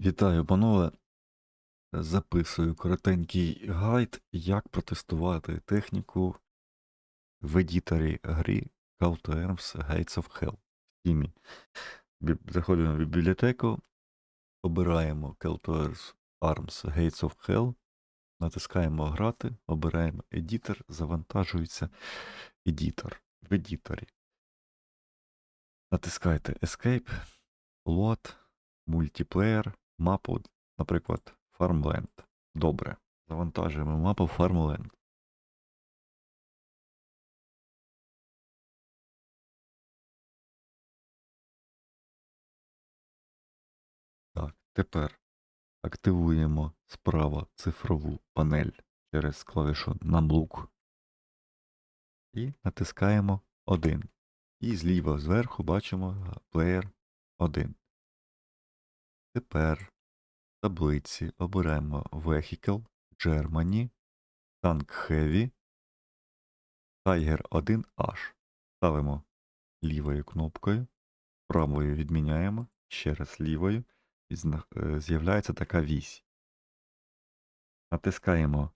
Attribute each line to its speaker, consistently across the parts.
Speaker 1: Вітаю, панове. Записую коротенький гайд, як протестувати техніку в едіторі to Arms Gates of Hell в. Заходимо в бібліотеку, обираємо to Arms Gates of Hell, натискаємо Грати, обираємо едітор, завантажується едітор в едіторі. Натискайте Escape, Load, мультиплеєр, мапу, наприклад, Farmland. Добре. Завантажуємо мапу Farmland. Так, тепер активуємо справа цифрову панель через клавішу Numlock і натискаємо 1. І зліва зверху бачимо плеєр 1. Тепер в таблиці оберемо Vehicle, Germany, Tank Heavy, Tiger 1H. Ставимо лівою кнопкою, правою відміняємо, ще раз лівою, і е, з'являється така вісь. Натискаємо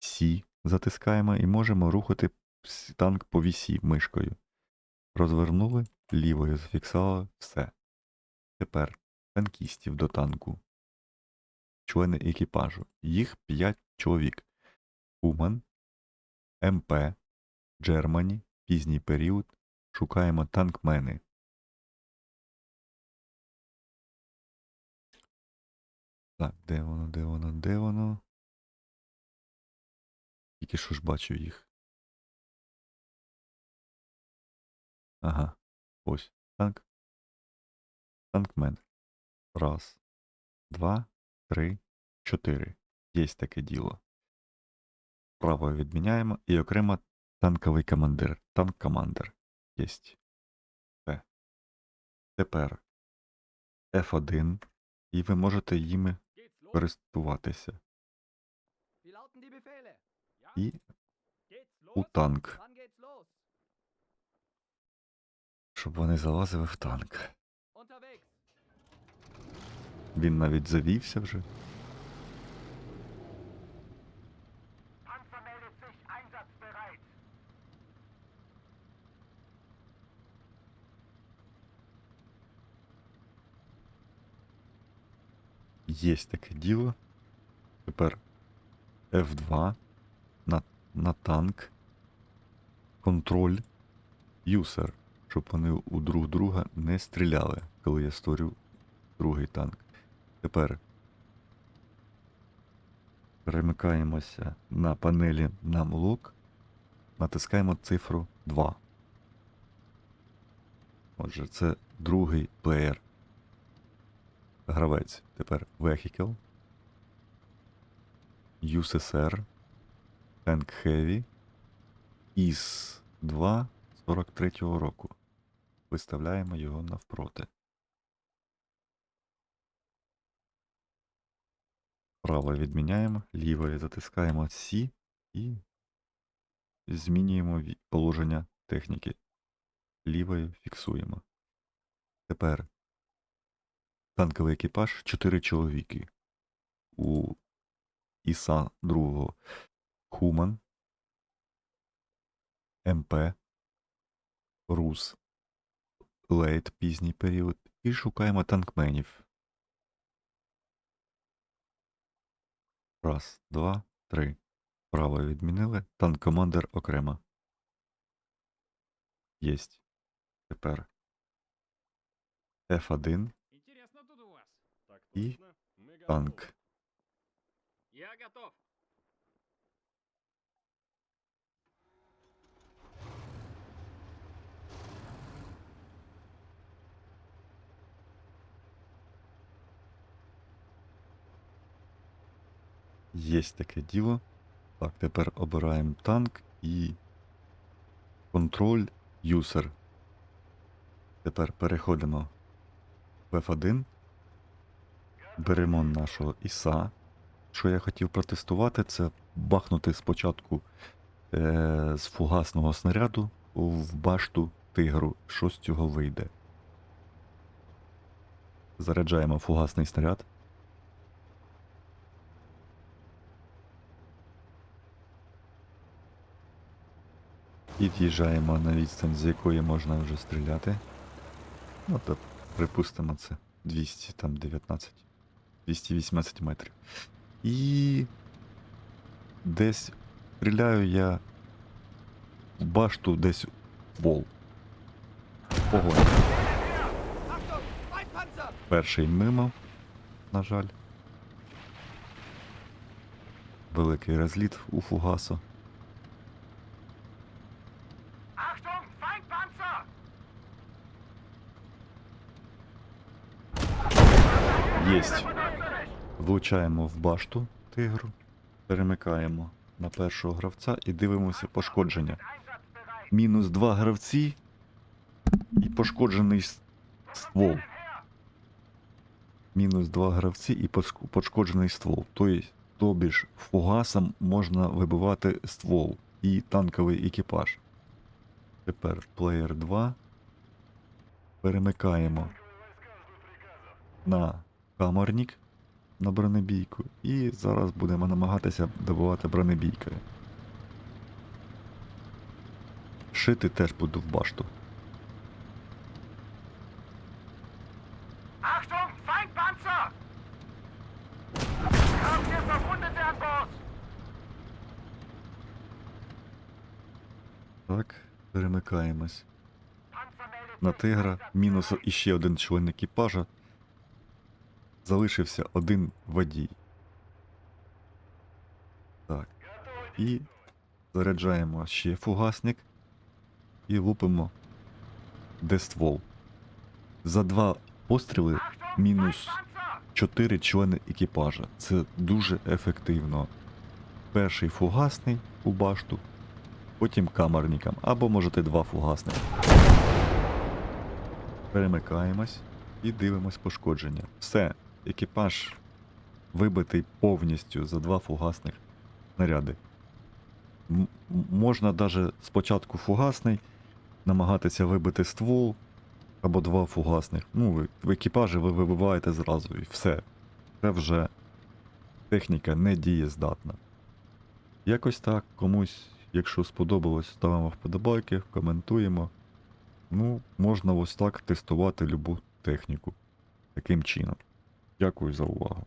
Speaker 1: C, затискаємо і можемо рухати танк по вісі мишкою. Розвернули, лівою зафіксували, все. Тепер танкістів до танку. Члени екіпажу. Їх 5 чоловік. Уман, МП, Джермані, пізній період. Шукаємо танкмени. Так, де воно, де воно, де воно? Тільки що ж бачу їх. Ага. Ось. Танк. Танкмен. Раз, два, три, чотири. Єсть таке діло. Право відміняємо і окремо танковий командир. Танк-командир. Єсть. Все. Тепер F1. І ви можете їми користуватися. І у танк. Щоб вони залазили в танк. Він навіть завівся вже. Єсть таке діло. Тепер F2 на, на танк. Контроль. Юсер. Щоб вони у друг друга не стріляли, коли я створю другий танк. Тепер перемикаємося на панелі Numlock. Натискаємо цифру 2. Отже, це другий плеєр. Гравець. Тепер Vehicle. USSR. Tank Heavy. ІС 2 43-го року. Виставляємо його навпроти. Право відміняємо, лівою затискаємо C і змінюємо положення техніки. Лівою фіксуємо. Тепер танковий екіпаж 4 чоловіки. У Іса другого Хуман, МП, Рус, Лейт пізній період і шукаємо танкменів. Раз, два, три. Право відмінили. Танк-командир окремо. Єсть. Тепер F1
Speaker 2: Інтересно тут у вас.
Speaker 3: Так готовы.
Speaker 1: танк.
Speaker 2: Я готов.
Speaker 1: Єсть таке діло. Так, тепер обираємо танк і контроль юсер. Тепер переходимо в F1. Беремо нашого іса. Що я хотів протестувати, це бахнути спочатку е, з фугасного снаряду в башту тигру. Що з цього вийде. Заряджаємо фугасний снаряд. Під'їжджаємо на відстань, з якої можна вже стріляти. Ну, то, припустимо, це 200, там 19, 218 метрів. І десь стріляю я в башту десь вол. Огонь. Перший мимо, на жаль. Великий розліт у фугасу.
Speaker 2: Achtung! Feindpanzer!
Speaker 1: Єсть. Влучаємо в башту тигру, перемикаємо на першого гравця і дивимося пошкодження. Мінус два гравці і пошкоджений ствол. Мінус два гравці і пошкоджений ствол. Тобто, тобі ж фугасом можна вибивати ствол і танковий екіпаж. Тепер плеєр 2. Перемикаємо на камерник на бронебійку. І зараз будемо намагатися добивати бронебійкою. Шити теж буду в башту.
Speaker 2: Achtung! Feindpanzer! Haben wir Verwundete an Bord!
Speaker 1: Так, перемикаємось. На тигра мінус іще один член екіпажа. Залишився один водій. Так. І заряджаємо ще фугасник і лупимо де ствол. За два постріли мінус
Speaker 2: Feindpanzer!
Speaker 1: 4 члени екіпажа. Це дуже ефективно. Перший фугасний у башту, потім камерникам, або можете два фугасних. Перемикаємось і дивимось пошкодження. Все, екіпаж вибитий повністю за два фугасних м- можна навіть спочатку фугасний, намагатися вибити ствол, або два фугасних. Ну, ви в екіпажі ви вибиваєте зразу і все. Це вже техніка не дієздатна. Якось так, комусь, якщо сподобалось, ставимо вподобайки, коментуємо. Ну, можна ось так тестувати любу техніку. Таким чином. Дякую за увагу.